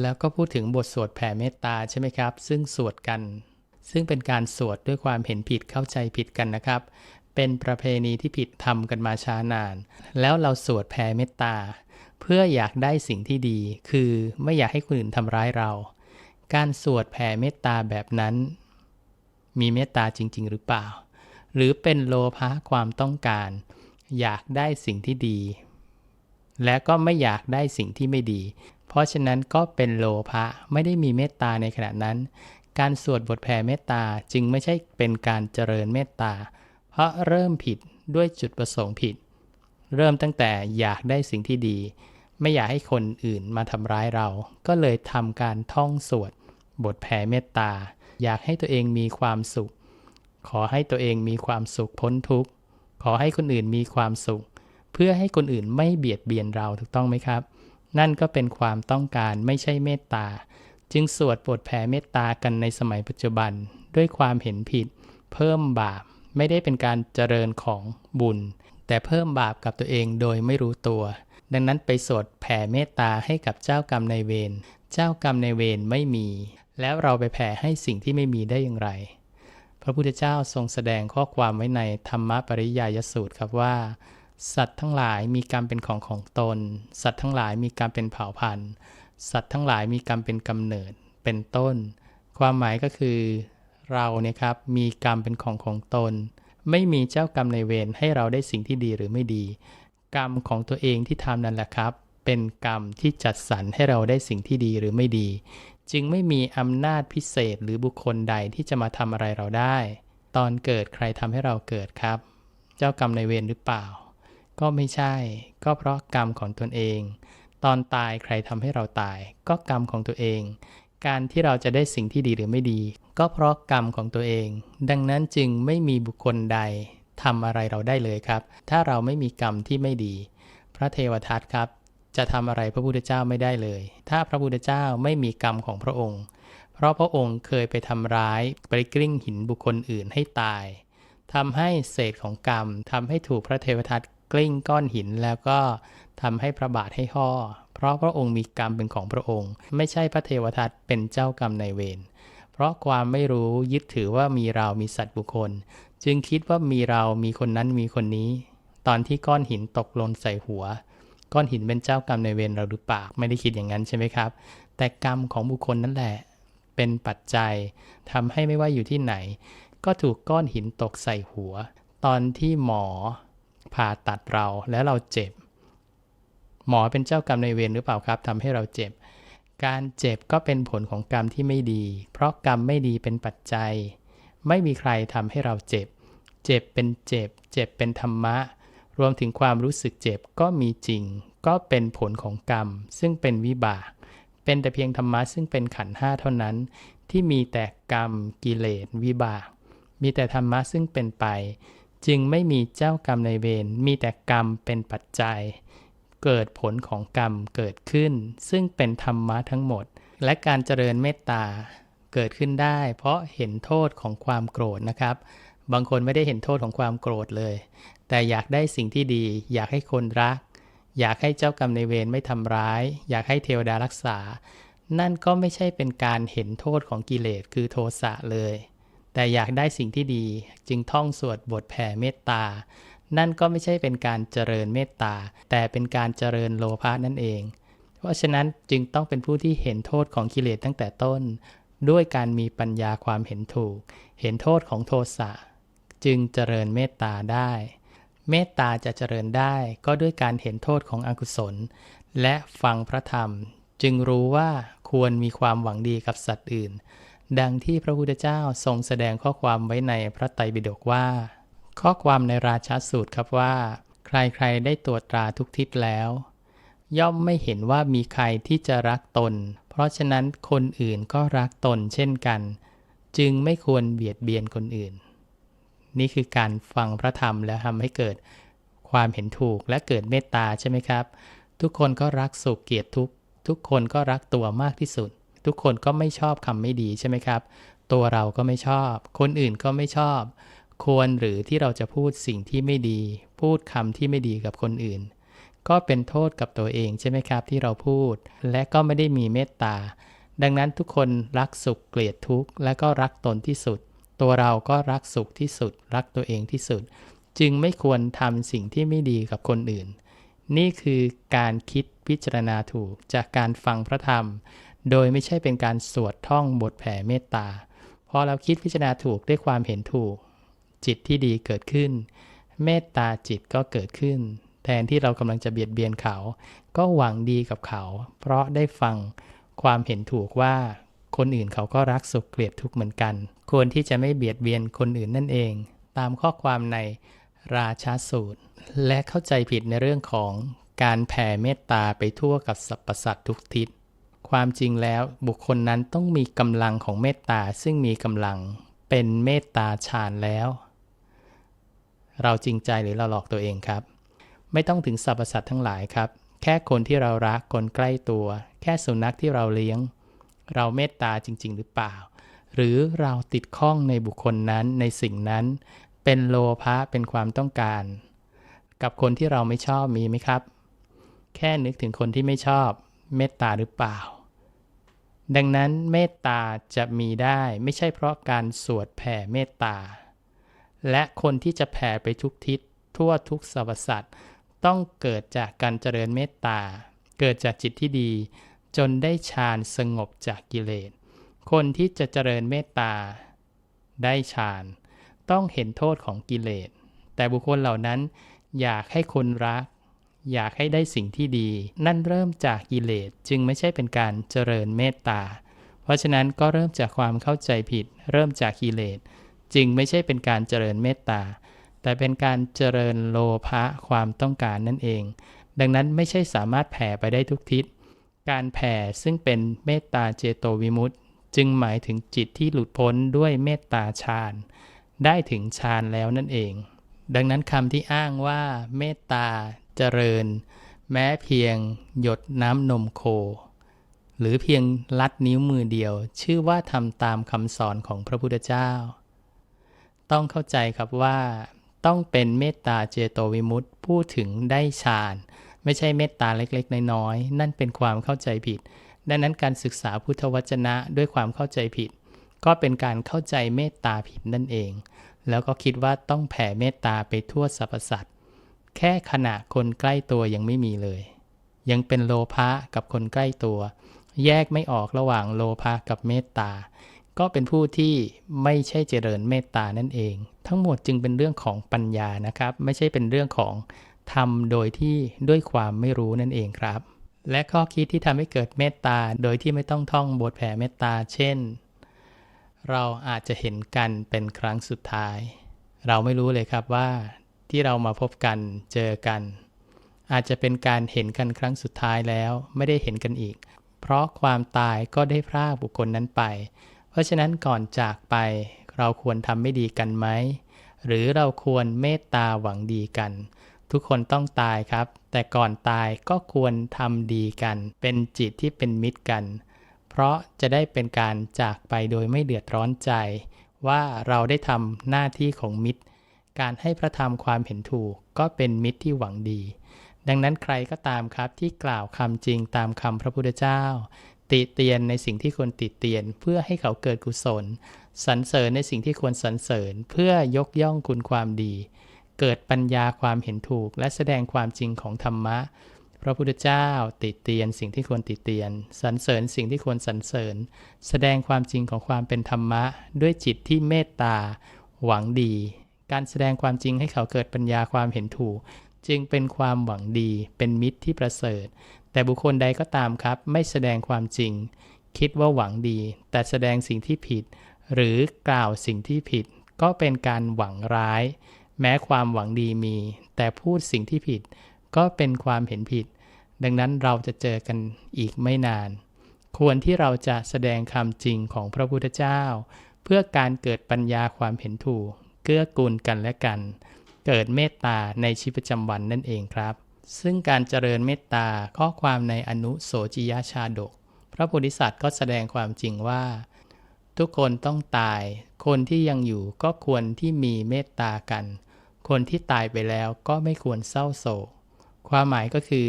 แล้วก็พูดถึงบทสวดแผ่เมตตาใช่ไหมครับ ซึ่งสวดกัน ซึ่งเป็นการสวดด้วยความเห็นผิดเข้าใจผิดกันนะครับ เป็นประเพณีที่ผิดทำกันมาช้านาน แล้วเราสวดแผ่เมตตา เพื่ออยากได้สิ่งที่ดี คือไม่อยากให้คนอื่นทำร้ายเรา การสวดแผ่เมตตาแบบนั้น มีเมตตาจริง ๆ หรือเปล่า หรือเป็นโลภะความต้องการ อยากได้สิ่งที่ดีและก็ไม่อยากได้สิ่งที่ไม่ดี เพราะฉะนั้นก็เป็นโลภะไม่ได้มีเมตตาในขณะนั้น การสวดบทแผ่เมตตาจึงไม่ใช่เป็นการเจริญเมตตา เพราะเริ่มผิดด้วยจุดประสงค์ผิด เริ่มตั้งแต่อยากได้สิ่งที่ดี ไม่อยากให้คนอื่นมาทำร้ายเรา ก็เลยทำการท่องสวด บทแผ่เมตตา อยากให้ตัวเองมีความสุข ขอให้ตัวเองมีความสุขพ้นทุกข์ ขอให้คนอื่นมีความสุข เพื่อให้คนอื่นไม่เบียดเบียนเราถูกต้องไหมครับ นั่นก็เป็นความต้องการไม่ใช่เมตตา จึงสวดบทแผ่เมตตากันในสมัยปัจจุบันด้วยความเห็นผิด เพิ่มบาปไม่ได้เป็นการเจริญของบุญ แต่เพิ่มบาปกับตัวเองโดยไม่รู้ตัว ดังนั้นไปสวดแผ่เมตตาให้กับเจ้ากรรมในเวรเจ้ากรรมในเวรไม่มี แล้วเราไปแผ่ให้สิ่งที่ไม่มีได้อย่างไร พระพุทธเจ้าทรงแสดงข้อความไว้ในธรรมปริยายสูตรครับว่า สัตว์ทั้งหลายมีกรรมเป็นของของตน สัตว์ทั้งหลายมีกรรมเป็นเผ่าพันธุ์ สัตว์ทั้งหลายมีกรรมเป็นกำเนิด เป็นต้น ความหมายก็คือ เราเนี่ยครับมีกรรมเป็นของของตน ไม่มีเจ้ากรรมในเวรให้เราได้สิ่งที่ดีหรือไม่ดี กรรมของตัวเองที่ทำนั่นแหละครับ เป็นกรรมที่จัดสรรให้เราได้สิ่งที่ดีหรือไม่ดี จึงไม่มีอำนาจพิเศษหรือบุคคลใดที่จะมาทำอะไรเราได้ ตอนเกิดใครทำให้เราเกิดครับ เจ้ากรรมในเวรหรือเปล่า ก็ไม่ใช่ ก็เพราะกรรมของตนเอง ตอนตายใครทำให้เราตาย ก็กรรมของตัวเอง การที่เราจะได้สิ่งที่ดีหรือไม่ดี ก็เพราะกรรมของตัวเอง ดังนั้นจึงไม่มีบุคคลใดทำอะไรเราได้เลยครับ ถ้าเราไม่มีกรรมที่ไม่ดี พระเทวทัตครับ จะทำอะไรพระพุทธเจ้าไม่ได้เลย ถ้าพระพุทธเจ้าไม่มีกรรมของพระองค์ เพราะพระองค์เคยไปทำร้ายไปกลิ้งหินบุคคลอื่นให้ตายทำให้เศษของกรรมทำให้ถูกพระเทวทัต กลิ้งก้อนหินแล้วก็ทำให้พระบาทให้ห่อเพราะพระองค์มีกรรมเป็นของพระองค์ ไม่ใช่พระเทวทัตเป็นเจ้ากรรมในเวรเพราะความไม่รู้ยึดถือว่ามีเรามีสัตว์บุคคล จึงคิดว่ามีเรามีคนนั้นมีคนนี้ ตอนที่ก้อนหินตกหล่นใส่หัว ก้อนหินเป็นเจ้ากรรมในเวรเราหรือเปล่าไม่ได้คิดอย่างนั้นใช่ไหมครับ แต่กรรมของบุคคลนั่นแหละ เป็นปัจจัยทำให้ไม่ว่าอยู่ที่ไหน ก็ถูกก้อนหินตกใส่หัว ตอนที่หมอ ผ่าตัดเราแล้วเราเจ็บ หมอเป็นเจ้ากรรมในเวรหรือเปล่าครับทำให้เราเจ็บ การเจ็บก็เป็นผลของกรรมที่ไม่ดี เพราะกรรมไม่ดีเป็นปัจจัย ไม่มีใครทำให้เราเจ็บ เจ็บเป็นเจ็บ เจ็บเป็นธรรมะ รวมถึงความรู้สึกเจ็บก็มีจริง ก็เป็นผลของกรรม ซึ่งเป็นวิบาก เป็นแต่เพียงธรรมะซึ่งเป็นขันธ์ห้าเท่านั้น ที่มีแต่กรรม กิเลสวิบาก มีแต่ธรรมะซึ่งเป็นไป จึงไม่มีเจ้ากรรมในเวรมีแต่กรรมเป็นปัจจัย เกิดผลของกรรมเกิดขึ้น ซึ่งเป็นธรรมะทั้งหมด และการเจริญเมตตาเกิดขึ้นได้ เพราะเห็นโทษของความโกรธนะครับ บางคนไม่ได้เห็นโทษของความโกรธเลย แต่อยากได้สิ่งที่ดี อยากให้คนรัก อยากให้เจ้ากรรมในเวรไม่ทำร้าย อยากให้เทวดารักษา นั่นก็ไม่ใช่เป็นการเห็นโทษของกิเลสคือโทสะเลย แต่อยากได้สิ่งที่ดีจึงท่องสวดบทแผ่เมตตา นั่นก็ไม่ใช่เป็นการเจริญเมตตา แต่เป็นการเจริญโลภะนั่นเอง เพราะฉะนั้นจึงต้องเป็นผู้ที่เห็นโทษของกิเลสตั้งแต่ต้น ด้วยการมีปัญญาความเห็นถูก เห็นโทษของโทสะจึงเจริญเมตตาได้ เมตตาจะเจริญได้ก็ด้วยการเห็นโทษของอกุศล และฟังพระธรรม จึงรู้ว่าควรมีความหวังดีกับสัตว์อื่น ดังที่พระพุทธเจ้าทรงแสดงข้อความไว้ในพระไตรปิฎกว่า ข้อความในราชาสูตรครับว่า ใครๆได้ตรวจตราทุกทิศแล้ว ย่อมไม่เห็นว่ามีใครที่จะรักตน เพราะฉะนั้นคนอื่นก็รักตนเช่นกัน จึงไม่ควรเบียดเบียนคนอื่น นี่คือการฟังพระธรรมแล้วทำให้เกิดความเห็นถูกและเกิดเมตตาใช่ไหมครับ ทุกคนก็รักสุขเกียดทุกทุกคนก็รักตัวมากที่สุด ทุกคนก็ไม่ชอบคำไม่ดีใช่ไหมครับ ตัวเราก็ไม่ชอบ คนอื่นก็ไม่ชอบ ควรหรือที่เราจะพูดสิ่งที่ไม่ดี พูดคำที่ไม่ดีกับคนอื่น ก็เป็นโทษกับตัวเองใช่ไหมครับที่เราพูด และก็ไม่ได้มีเมตตา ดังนั้นทุกคนรักสุขเกลียดทุกข์และก็รักตนที่สุด ตัวเราก็รักสุขที่สุด รักตัวเองที่สุด จึงไม่ควรทำสิ่งที่ไม่ดีกับคนอื่นนี่คือการคิดพิจารณาถูกจากการฟังพระธรรม โดยไม่ใช่เป็นการสวดท่องบทแผ่เมตตา พอเราคิดพิจารณาถูกด้วยความเห็นถูก จิตที่ดีเกิดขึ้น เมตตาจิตก็เกิดขึ้น แทนที่เรากำลังจะเบียดเบียนเขา ก็หวังดีกับเขา เพราะได้ฟังความเห็นถูกว่า คนอื่นเขาก็รักสุขเกลียดทุกข์เหมือนกัน ควรที่จะไม่เบียดเบียนคนอื่นนั่นเอง ตามข้อความในราชาสูตร และเข้าใจผิดในเรื่องของการแผ่เมตตาไปทั่วกับสรรพสัตว์ทุกทิศ ความจริงแล้วบุคคลนั้นต้องมีกำลังของเมตตาซึ่งมีกำลังเป็นเมตตาฌานแล้ว เราจริงใจหรือเราหลอกตัวเองครับ ไม่ต้องถึงสรรพสัตว์ทั้งหลายครับ แค่คนที่เรารักคนใกล้ตัว แค่สุนัขที่เราเลี้ยง เราเมตตาจริง ๆ หรือเปล่า หรือเราติดข้องในบุคคลนั้นในสิ่งนั้น เป็นโลภะเป็นความต้องการ กับคนที่เราไม่ชอบมีไหมครับ แค่นึกถึงคนที่ไม่ชอบ เมตตาหรือเปล่า ดังนั้นเมตตาจะมีได้ไม่ใช่เพราะการสวดแผ่เมตตา และคนที่จะแผ่ไปทุกทิศทั่วทุกสรรพสัตว์ต้องเกิดจากการเจริญเมตตา เกิดจากจิตที่ดี จนได้ฌานสงบจากกิเลส คนที่จะเจริญเมตตา ได้ฌานต้องเห็นโทษของกิเลส แต่บุคคลเหล่านั้นอยากให้คนรัก อยากให้ได้สิ่งที่ดี นั่นเริ่มจากกิเลสจึงไม่ใช่เป็นการเจริญเมตตา เพราะฉะนั้นก็เริ่มจากความเข้าใจผิด เริ่มจากกิเลสจึงไม่ใช่เป็นการเจริญเมตตา แต่เป็นการเจริญโลภะความต้องการนั่นเอง ดังนั้นไม่ใช่สามารถแผ่ไปได้ทุกทิศ การแผ่ซึ่งเป็นเมตตาเจโตวิมุตติ จึงหมายถึงจิตที่หลุดพ้นด้วยเมตตาฌานได้ถึงฌานแล้วนั่นเอง ดังนั้นคำที่อ้างว่าเมตตา เจริญ แม้เพียงหยดน้ำนมโค หรือเพียงลัดนิ้วมือเดียว ชื่อว่าทำตามคำสอนของพระพุทธเจ้า ต้องเข้าใจครับว่าต้องเป็นเมตตาเจโตวิมุตติพูดถึงได้ฌานไม่ใช่เมตตาเล็กๆ น้อยๆ นั่นเป็นความเข้าใจผิด ดังนั้นการศึกษาพุทธวจนะด้วยความเข้าใจผิด ก็เป็นการเข้าใจเมตตาผิดนั่นเอง แล้วก็คิดว่าต้องแผ่เมตตาไปทั่วสรรพสัตว์ แค่ขณะคนใกล้ตัวยังไม่มีเลย ยังเป็นโลภะกับคนใกล้ตัว แยกไม่ออกระหว่างโลภะกับเมตตา ก็เป็นผู้ที่ไม่ใช่เจริญเมตตานั่นเอง ทั้งหมดจึงเป็นเรื่องของปัญญานะครับ ไม่ใช่เป็นเรื่องของทำโดยที่ด้วยความไม่รู้นั่นเองครับ และข้อคิดที่ทำให้เกิดเมตตาโดยที่ไม่ต้องท่องบทแผ่เมตตา เช่น เราอาจจะเห็นกันเป็นครั้งสุดท้าย เราไม่รู้เลยครับว่า ที่เรามาพบกันเจอกัน อาจจะเป็นการเห็นกันครั้งสุดท้ายแล้วไม่ได้เห็นกันอีก เพราะความตายก็ได้พรากบุคคลนั้นไป เพราะฉะนั้นก่อนจากไป เราควรทำไม่ดีกันไหม หรือเราควรเมตตาหวังดีกัน ทุกคนต้องตายครับ แต่ก่อนตายก็ควรทำดีกัน เป็นจิตที่เป็นมิตรกัน เพราะจะได้เป็นการจากไปโดยไม่เดือดร้อนใจ ว่าเราได้ทำหน้าที่ของมิตร การให้พระธรรมความเห็นถูกก็เป็นมิตรที่หวังดี ดังนั้นใครก็ตามครับที่กล่าวคำจริงตามคำพระพุทธเจ้า ติเตียนในสิ่งที่ควรติเตียนเพื่อให้เขาเกิดกุศลสรรเสริญในสิ่งที่ควรสรรเสริญเพื่อยกย่องคุณความดี เกิดปัญญาความเห็นถูก และแสดงความจริงของธรรมะ พระพุทธเจ้า ติเตียนสิ่งที่ควรติเตียนสรรเสริญสิ่งที่ควรสรรเสริญ แสดงความจริงของความเป็นธรรมะ ด้วยจิตที่เมตตา หวังดี การแสดงความจริงให้เขาเกิดปัญญาความเห็นถูก จึงเป็นความหวังดี เป็นมิตรที่ประเสริฐ แต่บุคคลใดก็ตามครับ ไม่แสดงความจริง คิดว่าหวังดี แต่แสดงสิ่งที่ผิด หรือกล่าวสิ่งที่ผิด ก็เป็นการหวังร้าย แม้ความหวังดีมี แต่พูดสิ่งที่ผิด ก็เป็นความเห็นผิด ดังนั้นเราจะเจอกันอีกไม่นาน ควรที่เราจะแสดงคำจริงของพระพุทธเจ้า เพื่อการเกิดปัญญาความเห็นถูก เกื้อกูลกันและกัน เกิดเมตตาในชีวิตประจำวันนั่นเองครับ ซึ่งการเจริญเมตตาข้อความในอนุโสจิยชาดก พระโพธิสัตว์ก็แสดงความจริงว่า ทุกคนต้องตาย คนที่ยังอยู่ก็ควรที่มีเมตตากัน คนที่ตายไปแล้วก็ไม่ควรเศร้าโศก ความหมายก็คือ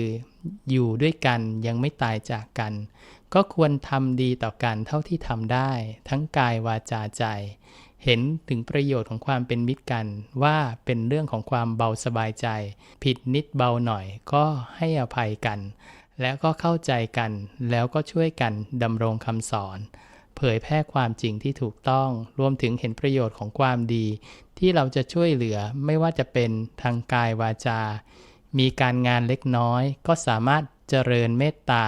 อยู่ด้วยกันยังไม่ตายจากกัน ก็ควรทำดีต่อกันเท่าที่ทำได้ ทั้งกายวาจาใจ เห็นถึงประโยชน์ของความเป็นมิตรกัน ว่าเป็นเรื่องของความเบาสบายใจ ผิดนิดเบาหน่อยก็ให้อภัยกัน แล้วก็เข้าใจกัน แล้วก็ช่วยกันดำรงคำสอน เผยแพร่ความจริงที่ถูกต้อง รวมถึงเห็นประโยชน์ของความดี ที่เราจะช่วยเหลือไม่ว่าจะเป็นทางกายวาจา มีการงานเล็กน้อย ก็สามารถเจริญเมตตา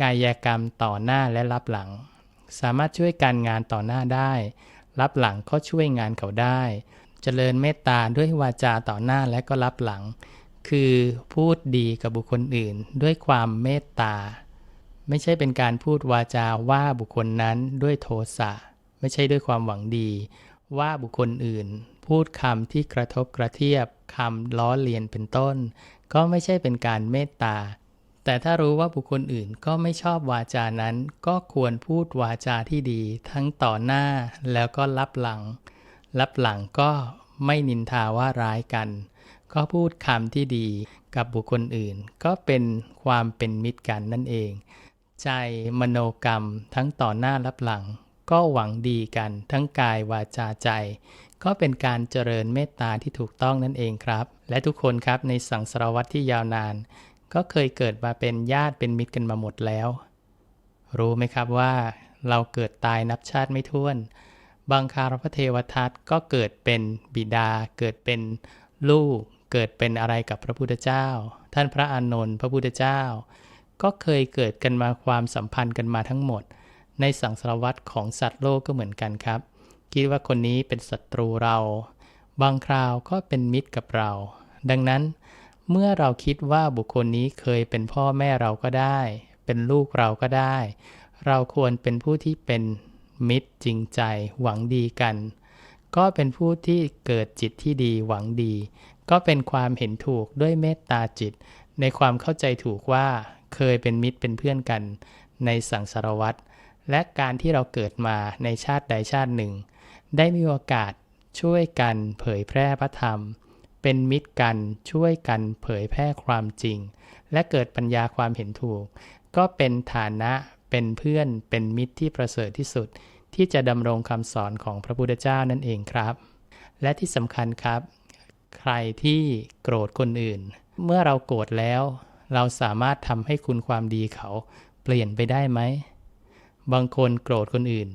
กายกรรมต่อหน้าและรับหลัง สามารถช่วยการงานต่อหน้าได้ รับหลังก็ช่วยงานเขาได้ เจริญเมตตาด้วยวาจาต่อหน้าและก็รับหลัง คือพูดดีกับบุคคลอื่น ด้วยความเมตตา ไม่ใช่เป็นการพูดวาจาว่าบุคคลนั้นด้วยโทสะไม่ใช่ด้วยความหวังดี ว่าบุคคลอื่น พูดคำที่กระทบกระเทียบคำล้อเลียนเป็นต้น ก็ไม่ใช่เป็นการเมตตา แต่ถ้ารู้ว่าบุคคลอื่นก็ไม่ชอบวาจานั้น ก็ควรพูดวาจาที่ดี ทั้งต่อหน้าแล้วก็รับหลัง รับหลังก็ไม่นินทาว่าร้ายกัน ก็พูดคำที่ดีกับบุคคลอื่น ก็เป็นความเป็นมิตรกันนั่นเอง ใจมโนกรรมทั้งต่อหน้ารับหลัง ก็หวังดีกันทั้งกายวาจาใจ ก็เป็นการเจริญเมตตาที่ถูกต้องนั่นเองครับ และทุกคนครับในสังสารวัตรที่ยาวนาน ก็เคยเกิดมาเป็นญาติเป็นมิตรกันมาหมดแล้ว รู้ไหมครับว่าเราเกิดตายนับชาติไม่ถ้วน บางคารพเทวทัตก็เกิดเป็นบิดา เกิดเป็นลูก เกิดเป็นอะไรกับพระพุทธเจ้า ท่านพระอานนท์พระพุทธเจ้า ก็เคยเกิดกันมาความสัมพันธ์กันมาทั้งหมด ในสังสารวัตรของสัตว์โลกก็เหมือนกันครับ คิดว่าคนนี้เป็นศัตรูเรา บางคราวก็เป็นมิตรกับเรา ดังนั้น เมื่อเราคิดว่าบุคคลนี้เคยเป็นพ่อแม่เราก็ได้ เป็นลูกเราก็ได้ เราควรเป็นผู้ที่เป็นมิตรจริงใจหวังดีกัน ก็เป็นผู้ที่เกิดจิตที่ดีหวังดี ก็เป็นความเห็นถูกด้วยเมตตาจิต ในความเข้าใจถูกว่าเคยเป็นมิตรเป็นเพื่อนกัน ในสังสารวัตรและการที่เราเกิดมาในชาติใดชาติหนึ่ง ได้มีโอกาสช่วยกันเผยแพร่พระธรรม เป็นมิตรกันช่วยกันเผยแพร่ความจริง และเกิดปัญญาความเห็นถูก ก็เป็นฐานะเป็นเพื่อนเป็นมิตรที่ประเสริฐที่สุด ที่จะดำรงคำสอนของพระพุทธเจ้านั่นเองครับ และที่สำคัญครับ ใครที่โกรธคนอื่น เมื่อเราโกรธแล้ว เราสามารถทำให้คุณความดีเขาเปลี่ยนไปได้ไหมบางคนโกรธคนอื่น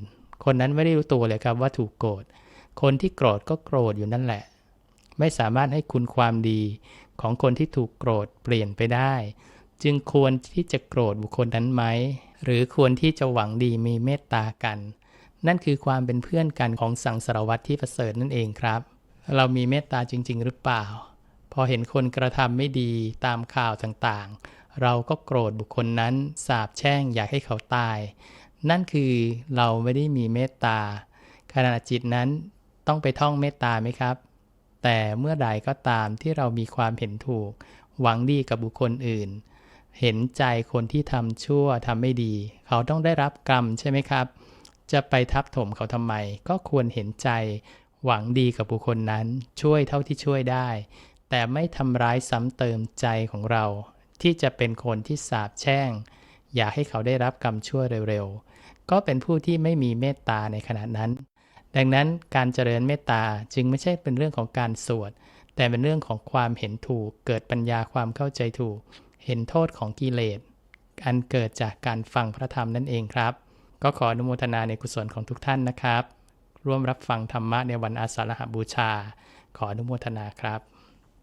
คนนั้นไม่ได้รู้ตัวเลยครับว่าถูกโกรธคนที่โกรธก็โกรธอยู่นั่นแหละ ไม่สามารถให้คุณความดีของคนที่ถูกโกรธเปลี่ยนไปได้ จึงควรที่จะโกรธบุคคลนั้นไหม หรือควรที่จะหวังดีมีเมตตากัน นั่นคือความเป็นเพื่อนกันของสังสารวัตรที่ประเสริฐนั่นเองครับ เรามีเมตตาจริง ๆ หรือเปล่า พอเห็นคนกระทำไม่ดีตามข่าวต่างๆ เราก็โกรธบุคคลนั้นสาบแช่งอยากให้เขาตาย นั่นคือเราไม่ได้มีเมตตาขณะจิตนั้นต้องไปท่องเมตตาไหมครับ แต่เมื่อใดก็ตามที่เรามีความเห็นถูก หวังดีกับบุคคลอื่น เห็นใจคนที่ทำชั่วทำไม่ดี เขาต้องได้รับกรรมใช่ไหมครับ จะไปทับถมเขาทำไม ก็ควรเห็นใจ หวังดีกับบุคคลนั้น ช่วยเท่าที่ช่วยได้ แต่ไม่ทำร้ายซ้ำเติมใจของเรา ที่จะเป็นคนที่สาบแช่ง อยากให้เขาได้รับกรรมชั่วเร็วๆ ก็เป็นผู้ที่ไม่มีเมตตาในขณะนั้น ดังนั้นการเจริญเมตตาจึงไม่ใช่เป็นเรื่องของการสวด แต่เป็นเรื่องของความเห็นถูก เกิดปัญญาความเข้าใจถูก เห็นโทษของกิเลส อันเกิดจากการฟังพระธรรมนั่นเองครับ ก็ขออนุโมทนาในกุศลของทุกท่านนะครับ ร่วมรับฟังธรรมะในวันอาสาฬหบูชา ขออนุโมทนาครับ